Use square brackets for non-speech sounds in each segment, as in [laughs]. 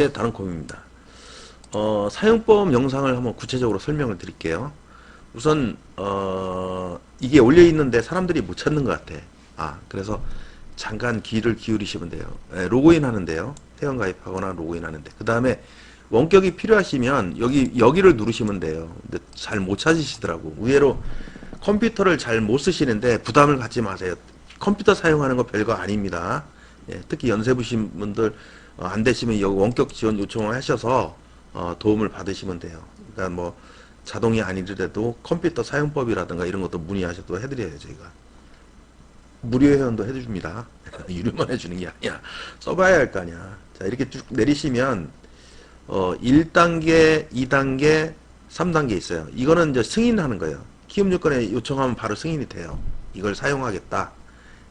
네, 다른 콤입니다. 어, 사용법 영상을 한번 구체적으로 설명을 드릴게요. 우선 어, 이게 올려 있는데 사람들이 못 찾는 것 같아. 아, 그래서 잠깐 귀를 기울이시면 돼요. 예, 로그인 하는데요. 회원 가입하거나 로그인 하는데. 그 다음에 원격이 필요하시면 여기 여기를 누르시면 돼요. 근데 잘 못 찾으시더라고. 의외로 컴퓨터를 잘 못 쓰시는데 부담을 갖지 마세요. 컴퓨터 사용하는 거 별거 아닙니다. 예, 특히 연세 부신 분들 어, 안 되시면 여기 원격 지원 요청을 하셔서 어, 도움을 받으시면 돼요. 그러니까 뭐 자동이 아니더라도 컴퓨터 사용법이라든가 이런 것도 문의하셔도 해드려요 저희가. 무료 회원도 해줍니다. [laughs] 유료만 해주는 게 아니야. 써봐야 할 거 아니야. 자 이렇게 쭉 내리시면 어 1단계, 2단계, 3단계 있어요. 이거는 이제 승인하는 거예요. 키움 조건에 요청하면 바로 승인이 돼요. 이걸 사용하겠다.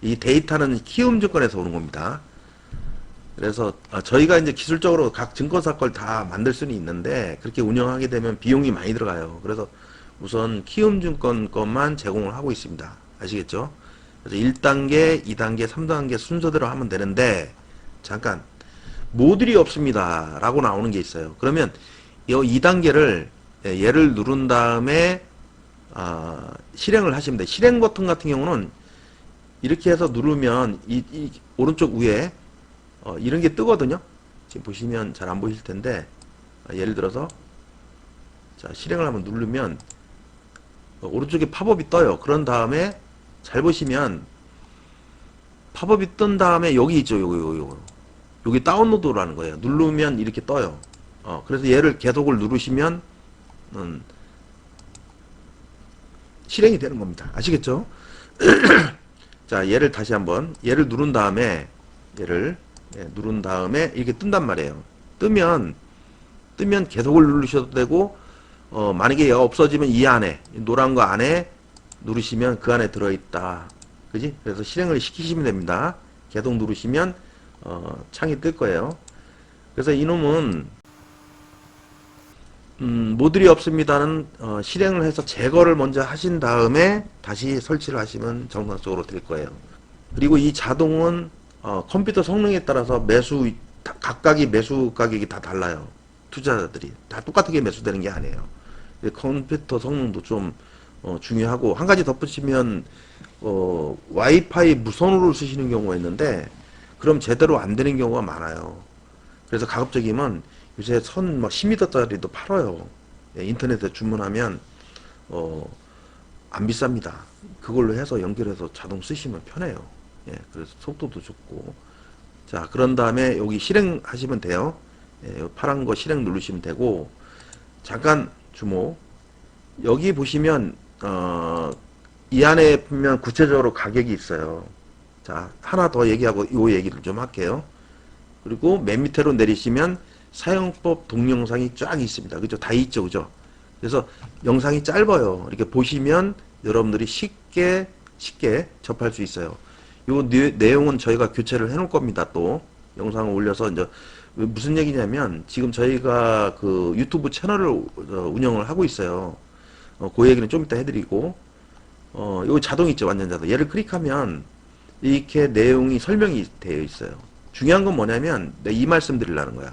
이 데이터는 키움 조건에서 오는 겁니다. 그래서 아, 저희가 이제 기술적으로 각 증권사 걸 다 만들 수는 있는데 그렇게 운영하게 되면 비용이 많이 들어가요. 그래서 우선 키움증권 것만 제공을 하고 있습니다. 아시겠죠? 그래서 1단계, 2단계, 3단계 순서대로 하면 되는데 잠깐 모듈이 없습니다. 라고 나오는 게 있어요. 그러면 이 2단계를 얘를 누른 다음에 아, 실행을 하시면 돼요. 실행 버튼 같은 경우는 이렇게 해서 누르면 이, 이 오른쪽 위에 어, 이런 게 뜨거든요. 지금 보시면 잘 안 보이실 텐데 아, 예를 들어서 자 실행을 한번 누르면 어, 오른쪽에 팝업이 떠요. 그런 다음에 잘 보시면 팝업이 뜬 다음에 여기 있죠. 요거 요거 요거 여기 다운로드라는 거예요. 누르면 이렇게 떠요. 어, 그래서 얘를 계속을 누르시면 음, 실행이 되는 겁니다. 아시겠죠? [clears throat] 자, 얘를 다시 한번 얘를 누른 다음에 얘를 예, 누른 다음에 이렇게 뜬단 말이에요. 뜨면 뜨면 계속을 누르셔도 되고 어, 만약에 얘가 없어지면 이 안에 이 노란 거 안에 누르시면 그 안에 들어있다. 그지? 그래서 실행을 시키시면 됩니다. 계속 누르시면 어, 창이 뜰 거예요. 그래서 이놈은 음, 모듈이 없습니다는 어, 실행을 해서 제거를 먼저 하신 다음에 다시 설치를 하시면 정상적으로 될 거예요. 그리고 이 자동은 어, 컴퓨터 성능에 따라서 매수 다- 각각이 매수 가격이 다 달라요. 투자자들이 다 똑같게 매수되는 게 아니에요. 컴퓨터 성능도 좀 어, 중요하고 한 가지 덧붙이면 어, 와이파이 무선으로 쓰시는 경우가 있는데 그럼 제대로 안 되는 경우가 많아요. 그래서 가급적이면 요새 선 막 10m짜리도 팔아요. 예, 인터넷에 주문하면 어, 안 비쌉니다. 그걸로 해서 연결해서 자동 쓰시면 편해요. 예, 그래서 속도도 좋고. 자, 그런 다음에 여기 실행하시면 돼요. 예, 요 파란 거 실행 누르시면 되고, 잠깐 주목. 여기 보시면, 어, 이 안에 보면 구체적으로 가격이 있어요. 자, 하나 더 얘기하고 요 얘기를 좀 할게요. 그리고 맨 밑으로 내리시면 사용법 동영상이 쫙 있습니다. 그죠? 다 있죠. 그죠? 그래서 영상이 짧아요. 이렇게 보시면 여러분들이 쉽게 쉽게 접할 수 있어요. 요 내- 내용은 저희가 교체를 해 놓을 겁니다. 또 영상을 올려서 이제 무슨 얘기냐면 지금 저희가 그 유튜브 채널을 어, 운영을 하고 있어요. 어, 그 얘기는 좀 이따 해드리고 어, 요 자동 있죠. 완전 자동. 얘를 클릭하면 이렇게 내용이 설명이 되어 있어요. 중요한 건 뭐냐면 이 말씀 드리려는 거야.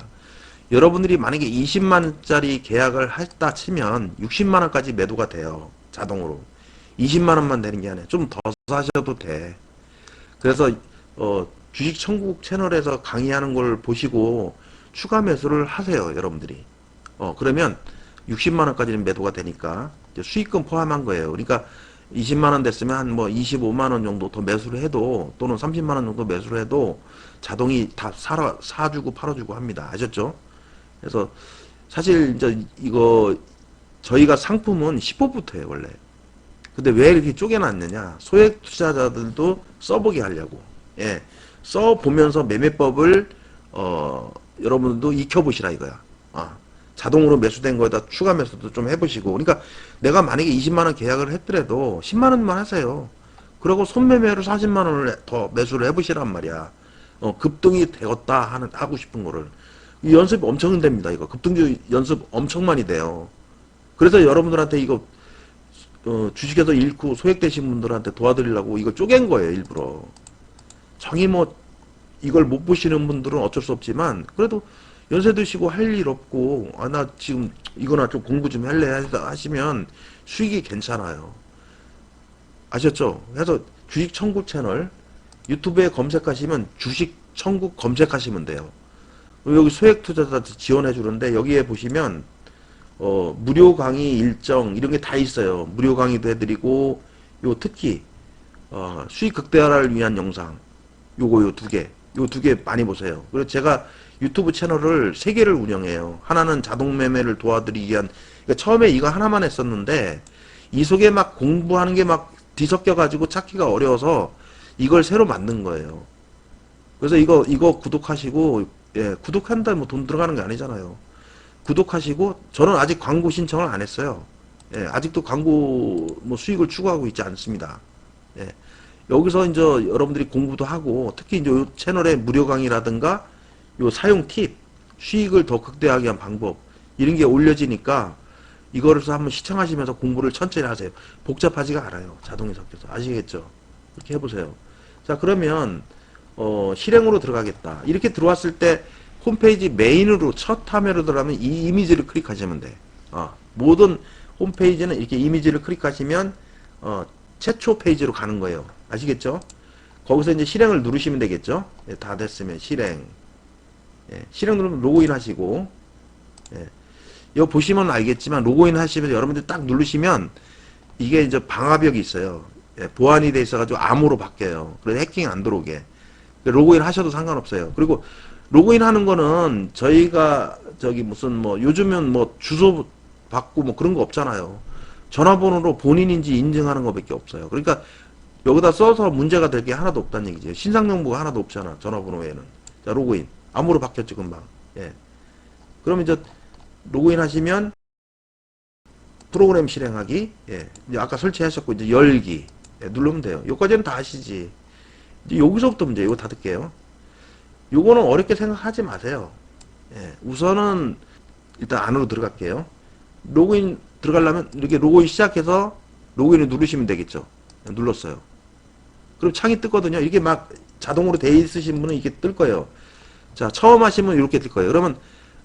여러분들이 만약에 20만원짜리 계약을 했다 치면 60만원까지 매도가 돼요. 자동으로. 20만원만 되는 게 아니라 좀 더 사셔도 돼. 그래서, 어, 주식 천국 채널에서 강의하는 걸 보시고 추가 매수를 하세요. 여러분들이. 어, 그러면 60만 원까지는 매도가 되니까 수익금 포함한 거예요. 그러니까 20만 원 됐으면 한 뭐 25만 원 정도 더 매수를 해도 또는 30만 원 정도 매수를 해도 자동이 다 사러, 사주고 팔아주고 합니다. 아셨죠? 그래서 사실 이제 이거 저희가 상품은 10호부터예요 원래. 근데 왜 이렇게 쪼개놨느냐? 소액 투자자들도 써보게 하려고. 예, 써보면서 매매법을 어 여러분들도 익혀보시라 이거야. 아, 자동으로 매수된 거에다 추가 매수도 좀 해보시고. 그러니까 내가 만약에 20만 원 계약을 했더라도 10만 원만 하세요. 그리고 손매매로 40만 원을 더 매수를 해보시란 말이야. 어, 급등이 되었다 하는 하고 싶은 거를 이 연습 엄청 됩니다. 이거 급등주 연습 엄청 많이 돼요. 그래서 여러분들한테 이거 어, 주식에서 잃고 소액되신 분들한테 도와드리려고 이걸 쪼갠 거예요 일부러. 정이 뭐 이걸 못 보시는 분들은 어쩔 수 없지만 그래도 연세 드시고 할 일 없고 아 나 지금 이거나 좀 공부 좀 할래 하시면 수익이 괜찮아요. 아셨죠? 그래서 주식 청구 채널 유튜브에 검색하시면 주식 청구 검색하시면 돼요. 여기 소액 투자자 지원해 주는데 여기에 보시면 어, 무료 강의 일정 이런 게 다 있어요. 무료 강의도 해드리고 요 특히 어, 수익 극대화를 위한 영상 요거 요 두 개, 요 두 개 많이 보세요. 그리고 제가 유튜브 채널을 세 개를 운영해요. 하나는 자동 매매를 도와드리기 위한 그러니까 처음에 이거 하나만 했었는데 이 속에 막 공부하는 게 막 뒤섞여 가지고 찾기가 어려워서 이걸 새로 만든 거예요. 그래서 이거 이거 구독하시고 예, 구독한다 뭐 돈 들어가는 게 아니잖아요. 구독하시고 저는 아직 광고 신청을 안 했어요. 예, 아직도 광고 뭐 수익을 추구하고 있지 않습니다. 예. 여기서 이제 여러분들이 공부도 하고 특히 이제 요 채널의 무료 강의라든가 요 사용 팁, 수익을 더 극대화하기 위한 방법 이런 게 올려지니까 이거를 한번 시청하시면서 공부를 천천히 하세요. 복잡하지가 않아요. 자동이 섞여서 아시겠죠? 이렇게 해보세요. 자 그러면 어, 실행으로 들어가겠다. 이렇게 들어왔을 때 홈페이지 메인으로 첫 화면으로 들어가면 이 이미지를 클릭하시면 돼. 어, 모든 홈페이지는 이렇게 이미지를 클릭하시면 어, 최초 페이지로 가는 거예요. 아시겠죠? 거기서 이제 실행을 누르시면 되겠죠? 예, 다 됐으면 실행. 예, 실행 누르면 로그인 하시고, 예, 이거 보시면 알겠지만 로그인 하시면 여러분들 딱 누르시면 이게 이제 방화벽이 있어요. 예, 보안이 돼 있어가지고 암호로 바뀌어요. 그래서 해킹 안 들어오게. 로그인 하셔도 상관없어요. 그리고 로그인 하는 거는 저희가 저기 무슨 뭐 요즘은 뭐 주소 받고 뭐 그런 거 없잖아요. 전화번호로 본인인지 인증하는 것밖에 없어요. 그러니까 여기다 써서 문제가 될 게 하나도 없다는 얘기죠. 신상 정보가 하나도 없잖아. 전화번호 에는. 자, 로그인. 암호로 바뀌었죠, 금방. 예. 그럼 이제 로그인 하시면 프로그램 실행하기. 예. 이제 아까 설치하셨고 이제 열기. 예, 누르면 돼요. 요까지는 다 아시지. 이제 여기서부터 문제. 이거 닫을게요. 요거는 어렵게 생각하지 마세요. 예. 우선은 일단 안으로 들어갈게요. 로그인 들어가려면 이렇게 로그인 시작해서 로그인을 누르시면 되겠죠. 예, 눌렀어요. 그럼 창이 뜨거든요. 이게 막 자동으로 돼 있으신 분은 이게 뜰 거예요. 자, 처음 하시면 이렇게 뜰 거예요. 그러면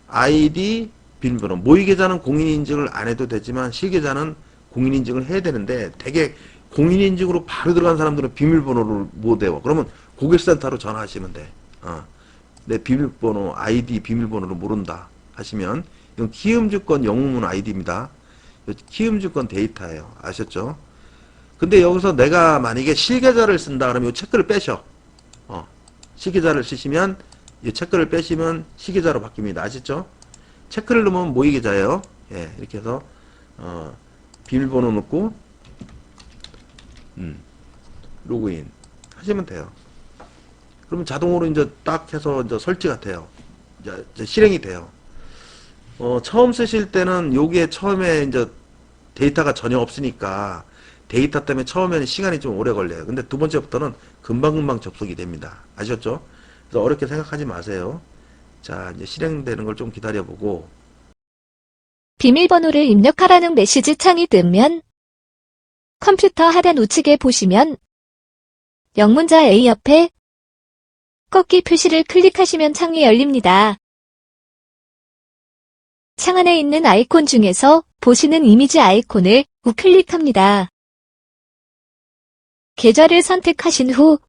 아이디, 비밀번호. 모의 계좌는 공인 인증을 안 해도 되지만 실계좌는 공인 인증을 해야 되는데 되게 공인 인증으로 바로 들어간 사람들은 비밀번호를 못 외워. 그러면 고객센터로 전화하시면 돼. 어. 내 비밀번호, 아이디 비밀번호를 모른다 하시면 이건 키움증권 영웅문 아이디입니다. 키움증권 데이터예요. 아셨죠? 근데 여기서 내가 만약에 실계좌를 쓴다 그러면 이 체크를 빼셔. 어. 실계좌를 쓰시면 이 체크를 빼시면 시계좌로 바뀝니다. 아시죠? 체크를 넣으면 모의계좌예요. 예, 이렇게 해서 어, 비밀번호 넣고 음, 로그인 하시면 돼요. 그러면 자동으로 이제 딱 해서 이제 설치가 돼요. 이제, 이제 실행이 돼요. 어, 처음 쓰실 때는 요게 처음에 이제 데이터가 전혀 없으니까 데이터 때문에 처음에는 시간이 좀 오래 걸려요. 근데 두 번째부터는 금방금방 접속이 됩니다. 아셨죠? 그래서 어렵게 생각하지 마세요. 자, 이제 실행되는 걸 좀 기다려보고, 비밀번호를 입력하라는 메시지 창이 뜨면 컴퓨터 하단 우측에 보시면 영문자 A 옆에 꺾기 표시를 클릭하시면 창이 열립니다. 창 안에 있는 아이콘 중에서 보시는 이미지 아이콘을 우클릭합니다. 계좌를 선택하신 후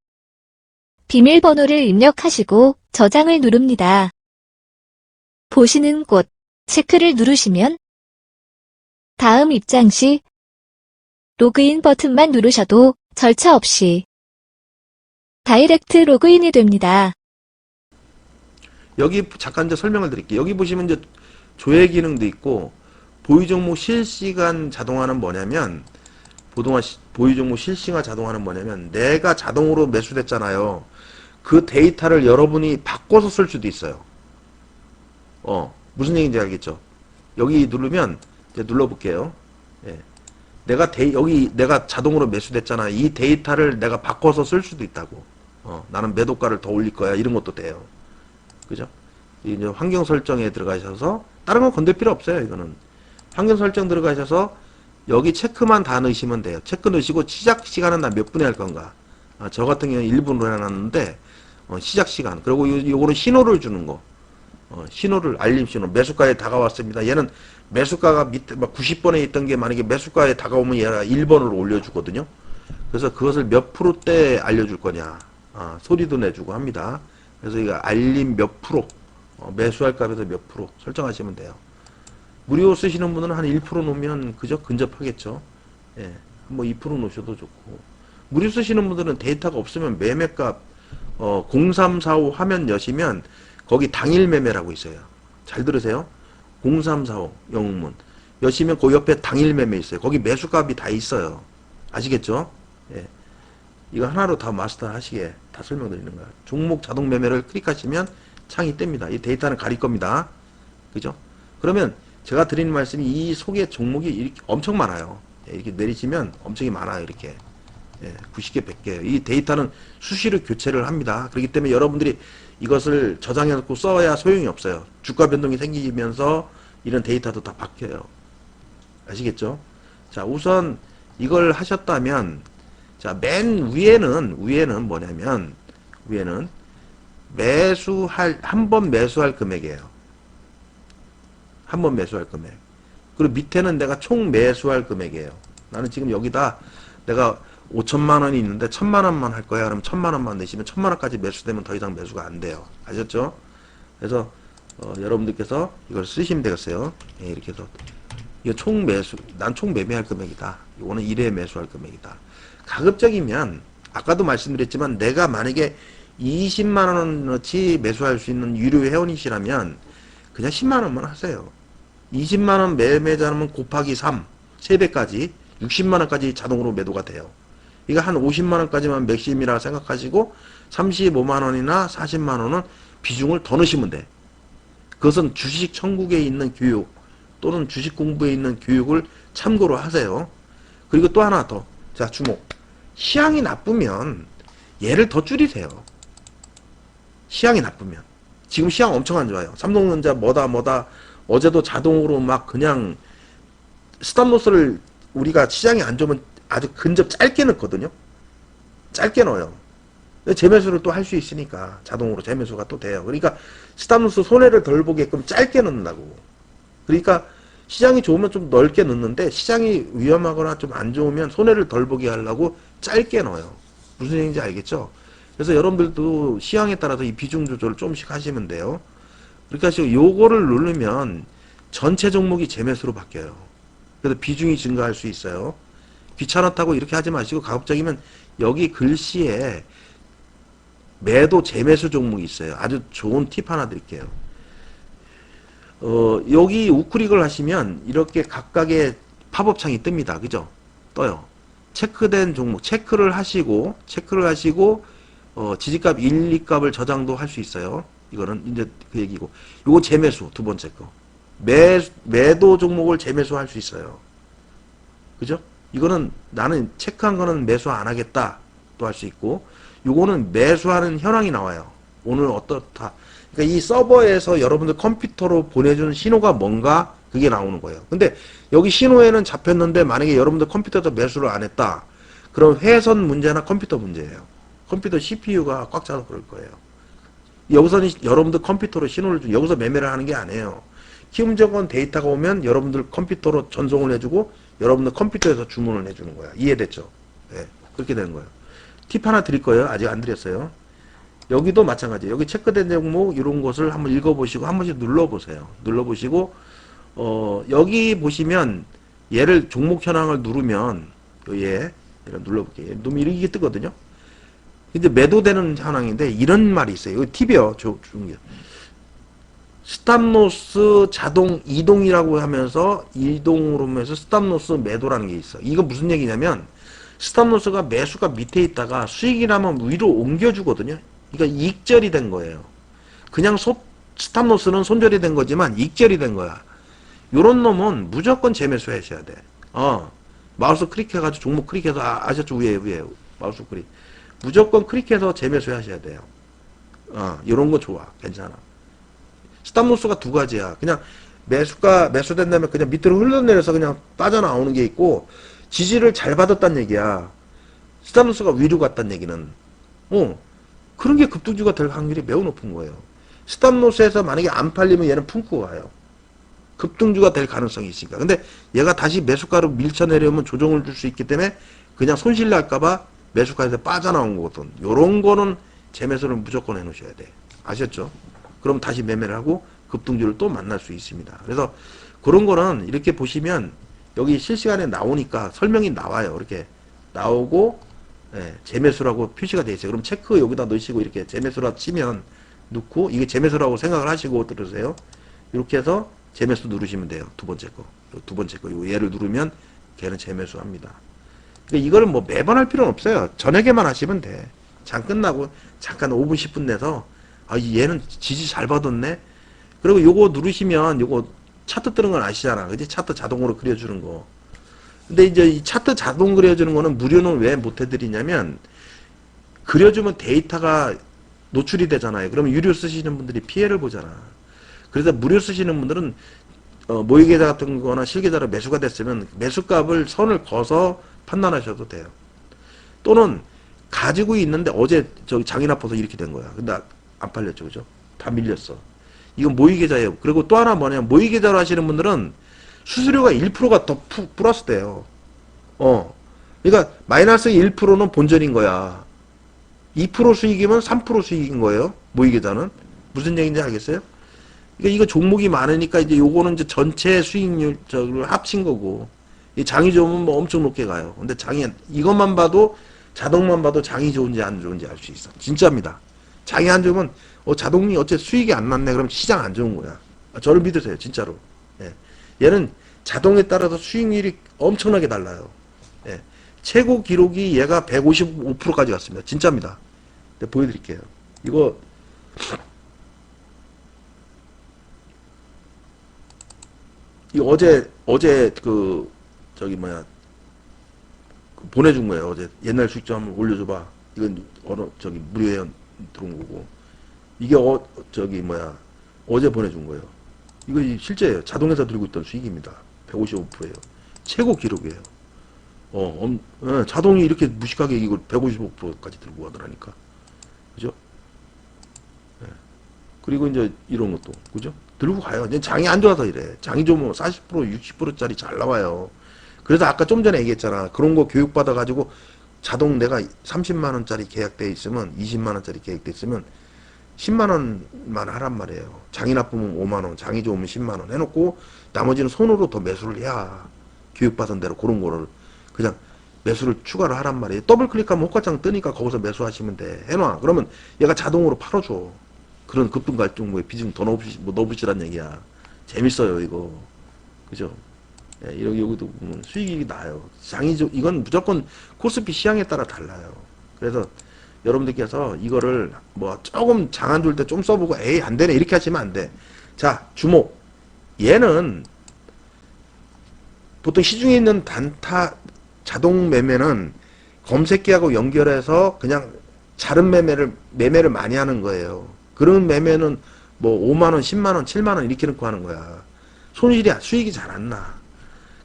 비밀번호를 입력하시고 저장을 누릅니다. 보시는 곳 체크를 누르시면 다음 입장 시 로그인 버튼만 누르셔도 절차 없이 다이렉트 로그인이 됩니다. 여기 잠깐 이제 설명을 드릴게요. 여기 보시면 이제 조회 기능도 있고, 보유 종목 실시간 자동화는 뭐냐면, 보동화, 시- 보유 종목 실시간 자동화는 뭐냐면, 내가 자동으로 매수됐잖아요. 그 데이터를 여러분이 바꿔서 쓸 수도 있어요. 어, 무슨 얘기인지 알겠죠? 여기 누르면, 눌러볼게요. 예. 내가 데, 여기 내가 자동으로 매수됐잖아. 이 데이터를 내가 바꿔서 쓸 수도 있다고. 어, 나는 매도가를 더 올릴 거야. 이런 것도 돼요. 그죠? 이제 환경 설정에 들어가셔서 다른 건 건들 필요 없어요. 이거는 환경 설정 들어가셔서 여기 체크만 다 넣으시면 돼요. 체크 넣으시고 시작 시간은 나 몇 분에 할 건가? 아, 저 같은 경우는 1분으로 해놨는데 어, 시작 시간 그리고 요, 요거는 신호를 주는 거. 어, 신호를 알림 신호 매수가에 다가왔습니다. 얘는 매수가가 밑에 막 90번에 있던 게 만약에 매수가에 다가오면 얘가 1번으로 올려주거든요. 그래서 그것을 몇 프로 때 알려줄 거냐 아, 소리도 내주고 합니다. 그래서 이거 알림 몇 프로 어, 매수할 값에서 몇 프로 설정하시면 돼요. 무료 쓰시는 분은 한 1% 놓으면 그저 근접하겠죠. 예, 뭐2% 놓으셔도 좋고 무료 쓰시는 분들은 데이터가 없으면 매매값 어, 0345 화면 여시면 거기 당일 매매라고 있어요. 잘 들으세요. 0345 영웅문 여시면 그 옆에 당일 매매 있어요. 거기 매수값이 다 있어요. 아시겠죠? 예. 이거 하나로 다 마스터 하시게 다 설명드리는 거야. 종목 자동 매매를 클릭하시면 창이 뜹니다. 이 데이터는 가릴 겁니다. 그죠? 그러면 제가 드리는 말씀이 이 속에 종목이 엄청 많아요. 예, 이렇게 내리시면 엄청이 많아요. 이렇게. 예, 90개, 100개. 이 데이터는 수시로 교체를 합니다. 그렇기 때문에 여러분들이 이것을 저장해 놓고 써야 소용이 없어요. 주가 변동이 생기면서 이런 데이터도 다 바뀌어요. 아시겠죠? 자, 우선 이걸 하셨다면 자, 맨 위에는 위에는 뭐냐면 위에는 매수할 한 번 매수할 금액이에요. 한 번 매수할 금액. 그리고 밑에는 내가 총 매수할 금액이에요. 나는 지금 여기다 내가 5천만 원이 있는데 천만 원만 할 거야. 그럼 천만 원만 내시면 천만 원까지 매수되면 더 이상 매수가 안 돼요. 아셨죠? 그래서 어, 여러분들께서 이걸 쓰시면 되겠어요. 예, 이렇게 해서 이거 총 매수, 난 총 매매할 금액이다. 이거는 1회 매수할 금액이다. 가급적이면 아까도 말씀드렸지만 내가 만약에 20만 원어치 매수할 수 있는 유료 회원이시라면 그냥 10만 원만 하세요. 20만 원 매매자면 곱하기 3, 3배까지 60만 원까지 자동으로 매도가 돼요. 이거 한 50만 원까지만 맥심이라 생각하시고 35만 원이나 40만 원은 비중을 더 넣으시면 돼. 그것은 주식 천국에 있는 교육 또는 주식 공부에 있는 교육을 참고로 하세요. 그리고 또 하나 더. 자, 주목. 시향이 나쁘면 얘를 더 줄이세요. 시향이 나쁘면. 지금 시향 엄청 안 좋아요. 삼성전자 뭐다 뭐다 어제도 자동으로 막 그냥 스탑로스를 우리가 시장이 안 좋으면 아주 근접 짧게 넣거든요. 짧게 넣어요. 재매수를 또 할 수 있으니까 자동으로 재매수가 또 돼요. 그러니까 스탑로스 손해를 덜 보게끔 짧게 넣는다고. 그러니까 시장이 좋으면 좀 넓게 넣는데 시장이 위험하거나 좀 안 좋으면 손해를 덜 보게 하려고 짧게 넣어요. 무슨 얘기인지 알겠죠? 그래서 여러분들도 시향에 따라서 이 비중 조절을 조금씩 하시면 돼요. 그러니까 지금 요거를 누르면 전체 종목이 재매수로 바뀌어요. 그래서 비중이 증가할 수 있어요. 귀찮았다고 이렇게 하지 마시고 가급적이면 여기 글씨에 매도 재매수 종목이 있어요. 아주 좋은 팁 하나 드릴게요. 어, 여기 우클릭을 하시면 이렇게 각각의 팝업 창이 뜹니다. 그죠? 떠요. 체크된 종목 체크를 하시고 체크를 하시고 어, 지지값 1, 2값을 저장도 할 수 있어요. 이거는 이제 그 얘기고. 요거 재매수 두 번째 거. 매 매도 종목을 재매수 할 수 있어요. 그죠? 이거는 나는 체크한 거는 매수 안 하겠다 또 할 수 있고 요거는 매수하는 현황이 나와요. 오늘 어떻다. 그러니까 이 서버에서 여러분들 컴퓨터로 보내주는 신호가 뭔가 그게 나오는 거예요. 근데 여기 신호에는 잡혔는데 만약에 여러분들 컴퓨터에서 매수를 안 했다. 그럼 회선 문제나 컴퓨터 문제예요. 컴퓨터 CPU가 꽉 차서 그럴 거예요. 여기서는 여러분들 컴퓨터로 신호를 주 여기서 매매를 하는 게 아니에요. 키움정원 데이터가 오면 여러분들 컴퓨터로 전송을 해주고 여러분들 컴퓨터에서 주문을 해주는 거야. 이해됐죠? 네, 그렇게 되는 거예요. 팁 하나 드릴 거예요. 아직 안 드렸어요. 여기도 마찬가지예요. 여기 체크된 종목 이런 것을 한번 읽어보시고 한 번씩 눌러보세요. 눌러보시고 어, 여기 보시면 얘를 종목 현황을 누르면 얘 눌러볼게요. 누르면 이렇게 뜨거든요. 근데 매도되는 현황인데 이런 말이 있어요. 이거 팁이요. 저, 중요. 스탑로스 자동 이동이라고 하면서 이동으로 하면서 스탑로스 매도라는 게 있어. 이거 무슨 얘기냐면 스탑로스가 매수가 밑에 있다가 수익이 나면 위로 옮겨주거든요. 그러니까 익절이 된 거예요. 그냥 소, 스탑로스는 손절이 된 거지만 익절이 된 거야. 요런 놈은 무조건 재매수 하셔야 돼. 어. 마우스 클릭해가지고 종목 클릭해서 아, 아셨죠? 위에 위에 마우스 클릭. 무조건 클릭해서 재매수 하셔야 돼요. 어, 요런 거 좋아. 괜찮아. 스탑로스가 두 가지야. 그냥 매수가 매수된 다음에 그냥 밑으로 흘러내려서 그냥 빠져나오는 게 있고 지지를 잘 받았다는 얘기야. 스탑로스가 위로 갔다는 얘기는 어 그런 게 급등주가 될 확률이 매우 높은 거예요. 스탑로스에서 만약에 안 팔리면 얘는 품고 가요. 급등주가 될 가능성이 있으니까. 근데 얘가 다시 매수가로 밀쳐 내려면 조정을 줄 수 있기 때문에 그냥 손실 날까봐 매수가에서 빠져나온 거거든. 요런 거는 재매수를 무조건 해놓으셔야 돼. 아셨죠? 그럼 다시 매매를 하고 급등주를 또 만날 수 있습니다. 그래서 그런 거는 이렇게 보시면 여기 실시간에 나오니까 설명이 나와요. 이렇게 나오고 예, 재매수라고 표시가 돼 있어요. 그럼 체크 여기다 넣으시고 이렇게 재매수라 치면 넣고 이게 재매수라고 생각을 하시고 들으세요. 이렇게 해서 재매수 누르시면 돼요. 두 번째 거. 두 번째 거. 요 얘를 누르면 걔는 재매수 합니다. 그러니까 이거를 뭐 매번 할 필요는 없어요. 저녁에만 하시면 돼. 장 끝나고 잠깐 5분 10분 내서 아 얘는 지지 잘 받았네. 그리고 요거 누르시면 요거 차트 뜨는 건 아시잖아. 그지? 차트 자동으로 그려주는 거. 근데 이제 이 차트 자동 그려주는 거는 무료는 왜 못 해드리냐면 그려주면 데이터가 노출이 되잖아요. 그러면 유료 쓰시는 분들이 피해를 보잖아. 그래서 무료 쓰시는 분들은 어, 모의계좌 같은 거나 실계좌로 매수가 됐으면 매수값을 선을 그어서 판단하셔도 돼요. 또는 가지고 있는데 어제 저기 장이 나빠서 이렇게 된 거야. 근데 안 팔렸죠. 그죠? 다 밀렸어. 이건 모의계좌예요. 그리고 또 하나 뭐냐면 모의계좌로 하시는 분들은 수수료가 1%가 더 푸- 플러스 돼요. 어. 그러니까 마이너스 1%는 본전인 거야. 2% 수익이면 3% 수익인 거예요. 모의계좌는. 무슨 얘기인지 알겠어요? 그러니까 이거 종목이 많으니까 이제 요거는 이제 전체 수익률 저를 합친 거고 이 장이 좋으면 뭐 엄청 높게 가요. 근데 장이 이것만 봐도 자동만 봐도 장이 좋은지 안 좋은지 알 수 있어. 진짜입니다. 장이 안 좋으면 어 자동이 어째 수익이 안 났네 그럼 시장 안 좋은 거야. 아, 저를 믿으세요. 진짜로. 예. 얘는 자동에 따라서 수익률이 엄청나게 달라요. 예. 최고 기록이 얘가 155%까지 갔습니다. 진짜입니다. 네, 보여드릴게요. 이거 이 어제 어제 그 저기 뭐야 그 보내준 거예요. 어제 옛날 수익점 한번 올려줘봐. 이건 어느 저기 무료에 들어온 거고 이게 어 저기 뭐야 어제 보내준 거예요. 이거 이 실제예요. 자동에서 들고 있던 수익입니다. 155%예요. 최고 기록이에요. 어, 엄, 예, 자동이 이렇게 무식하게 이걸 155%까지 들고 가더라니까. 그죠? 예. 그리고 이제 이런 것도, 그죠? 들고 가요. 이제 장이 안 좋아서 이래. 장이 좋으면 40%, 60%짜리 잘 나와요. 그래서 아까 좀 전에 얘기했잖아. 그런 거 교육받아가지고 자동 내가 30만원짜리 계약돼 있으면, 20만원짜리 계약돼 있으면 10만 원만 하란 말이에요. 장이 나쁘면 5만 원, 장이 좋으면 10만 원 해놓고 나머지는 손으로 더 매수를 해야 교육받은 대로 그런 거를 그냥 매수를 추가를 하란 말이에요. 더블 클릭하면 호가창 뜨니까 거기서 매수하시면 돼. 해놔. 그러면 얘가 자동으로 팔아줘. 그런 급등 갈등고에 비중 더 넣으시, 뭐 넣으시란 얘기야. 재밌어요, 이거. 그죠? 예, 이런 여기도 보면 수익이 나요. 장이 좀, 이건 무조건 코스피 시향에 따라 달라요. 그래서 여러분들께서 이거를 뭐 조금 장안 좋을 때좀 써보고 에이 안 되네 이렇게 하시면 안 돼. 자 주목. 얘는 보통 시중에 있는 단타 자동 매매는 검색기하고 연결해서 그냥 자른 매매를 매매를 많이 하는 거예요. 그런 매매는 뭐 5만 원, 10만 원, 7만 원 이렇게 놓고 하는 거야. 손실이 수익이 잘 안 나.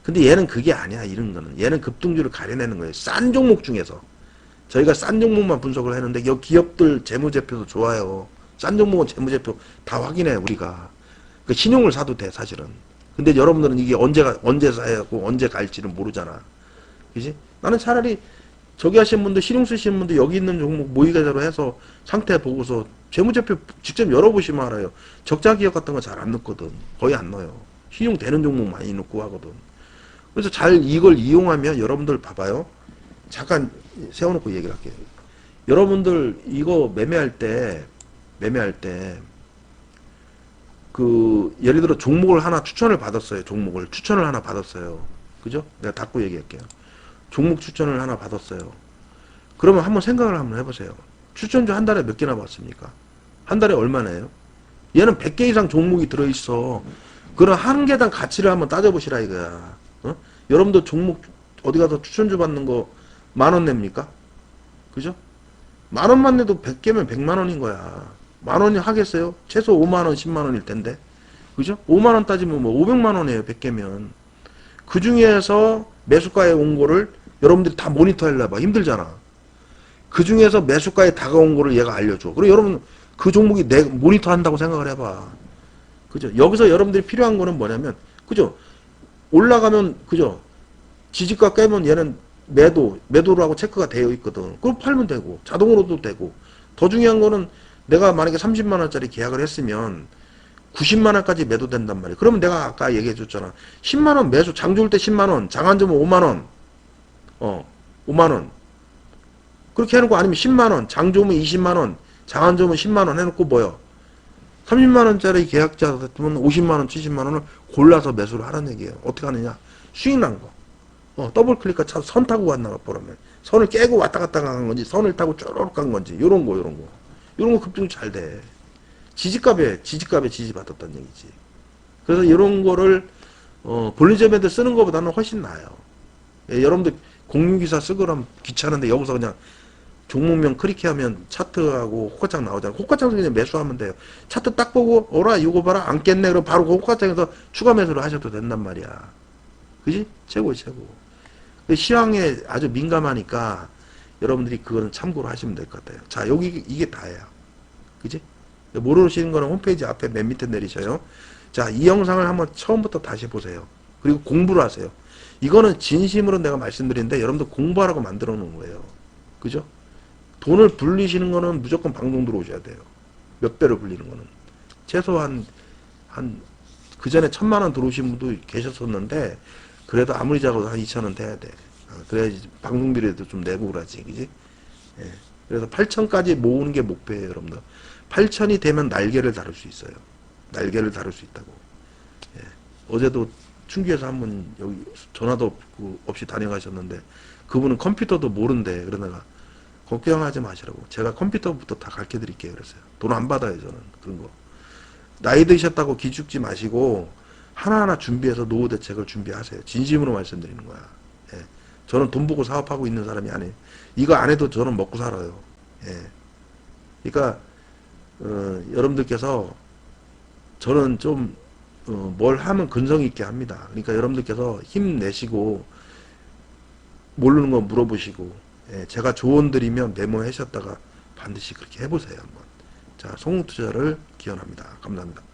근데 얘는 그게 아니야. 이런 거는 얘는 급등주를 가려내는 거예요. 싼 종목 중에서 저희가 싼 종목만 분석을 했는데 여 기업들 재무제표도 좋아요. 싼 종목은 재무제표 다 확인해 우리가. 그 신용을 사도 돼 사실은. 근데 여러분들은 이게 언제가 언제 사야 하고 언제 갈지는 모르잖아. 그지? 나는 차라리 저기 하시는 분들 신용 쓰시는 분들 여기 있는 종목 모의계좌로 해서 상태 보고서 재무제표 직접 열어보시면 알아요. 적자 기업 같은 거 잘 안 넣거든. 거의 안 넣어요. 신용 되는 종목 많이 넣고 하거든. 그래서 잘 이걸 이용하면 여러분들 봐봐요. 잠깐 세워놓고 얘기를 할게요. 여러분들 이거 매매할 때 매매할 때 그 예를 들어 종목을 하나 추천을 받았어요. 종목을 추천을 하나 받았어요. 그죠? 내가 닫고 얘기할게요. 종목 추천을 하나 받았어요. 그러면 한번 생각을 한번 해보세요. 추천주 한 달에 몇 개나 받습니까? 한 달에 얼마나요? 얘는 100개 이상 종목이 들어있어. 그럼 한 개당 가치를 한번 따져보시라 이거야. 어? 여러분도 종목 어디 가서 추천주 받는 거 만 원 냅니까? 그죠? 만 원만 내도 100개면 100만 원인 거야. 만 원이 하겠어요? 최소 5만 원, 10만 원일 텐데. 그죠? 5만 원 따지면 뭐 500만 원이에요, 100개면. 그 중에서 매수가에 온 거를 여러분들이 다 모니터 하려봐. 힘들잖아. 그 중에서 매수가에 다가온 거를 얘가 알려줘. 그리고 여러분, 그 종목이 내 모니터 한다고 생각을 해봐. 그죠? 여기서 여러분들이 필요한 거는 뭐냐면, 그죠? 올라가면, 그죠? 지지가 깨면 얘는 매도, 매도라고 체크가 되어 있거든. 그럼 팔면 되고, 자동으로도 되고. 더 중요한 거는 내가 만약에 30만원짜리 계약을 했으면 90만원까지 매도된단 말이야. 그러면 내가 아까 얘기해 줬잖아. 10만원 매수, 장 좋을 때 10만원, 장 안 좋으면 5만원. 어, 5만원. 그렇게 해놓고 아니면 10만원, 장 좋으면 20만원, 장 안 좋으면 10만원 해놓고 뭐요? 30만원짜리 계약자 같으면 50만원, 70만원을 골라서 매수를 하라는 얘기예요. 어떻게 하느냐? 수익 난 거. 어, 더블 클릭과 차, 선 타고 왔나 봐, 보라면. 선을 깨고 왔다 갔다 간 건지, 선을 타고 쪼르륵 간 건지, 요런 거, 요런 거. 요런 거 급등이 잘 돼. 지지값에, 지지값에 지지받았다는 얘기지. 그래서 이런 거를, 어, 본리점에도 쓰는 것보다는 훨씬 나아요. 예, 여러분들 공유기사 쓰거나 귀찮은데 여기서 그냥 종목명 클릭하면 차트하고 호가창 나오잖아. 호가창에서 그냥 매수하면 돼요. 차트 딱 보고 어라 이거 봐라 안 깼네 그럼 바로 그 호가창에서 추가 매수를 하셔도 된단 말이야. 그지? 최고 최고. 시황에 아주 민감하니까 여러분들이 그거는 참고로 하시면 될 것 같아요. 자 여기 이게 다예요. 그지? 모르시는 거는 홈페이지 앞에 맨 밑에 내리셔요. 자 이 영상을 한번 처음부터 다시 보세요. 그리고 공부를 하세요. 이거는 진심으로 내가 말씀드리는데 여러분들 공부하라고 만들어 놓은 거예요. 그죠? 돈을 불리시는 거는 무조건 방송 들어오셔야 돼요. 몇 배로 불리는 거는. 최소한, 한, 그 전에 천만 원 들어오신 분도 계셨었는데, 그래도 아무리 작아도 한 2천 원 돼야 돼. 어, 그래야지 방송비라도 좀 내고 그러지, 그지? 예. 그래서 8천까지 모으는 게 목표예요, 여러분들. 8천이 되면 날개를 다룰 수 있어요. 날개를 다룰 수 있다고. 예. 어제도 충주에서 한 분 여기 전화도 없이 다녀가셨는데 그분은 컴퓨터도 모른대 그러다가 걱정하지 마시라고 제가 컴퓨터부터 다 가르쳐 드릴게요 그랬어요 돈 안 받아요 저는 그런 거 나이 드셨다고 기죽지 마시고 하나하나 준비해서 노후 대책을 준비하세요 진심으로 말씀드리는 거야 예. 저는 돈 보고 사업하고 있는 사람이 아니에요 이거 안 해도 저는 먹고 살아요 예. 그러니까 어, 여러분들께서 저는 좀 어, 뭘 하면 근성 있게 합니다. 그러니까 여러분들께서 힘내시고 모르는 거 물어보시고 예, 제가 조언 드리면 메모하셨다가 반드시 그렇게 해보세요 한번. 자, 송투자를 기원합니다. 감사합니다.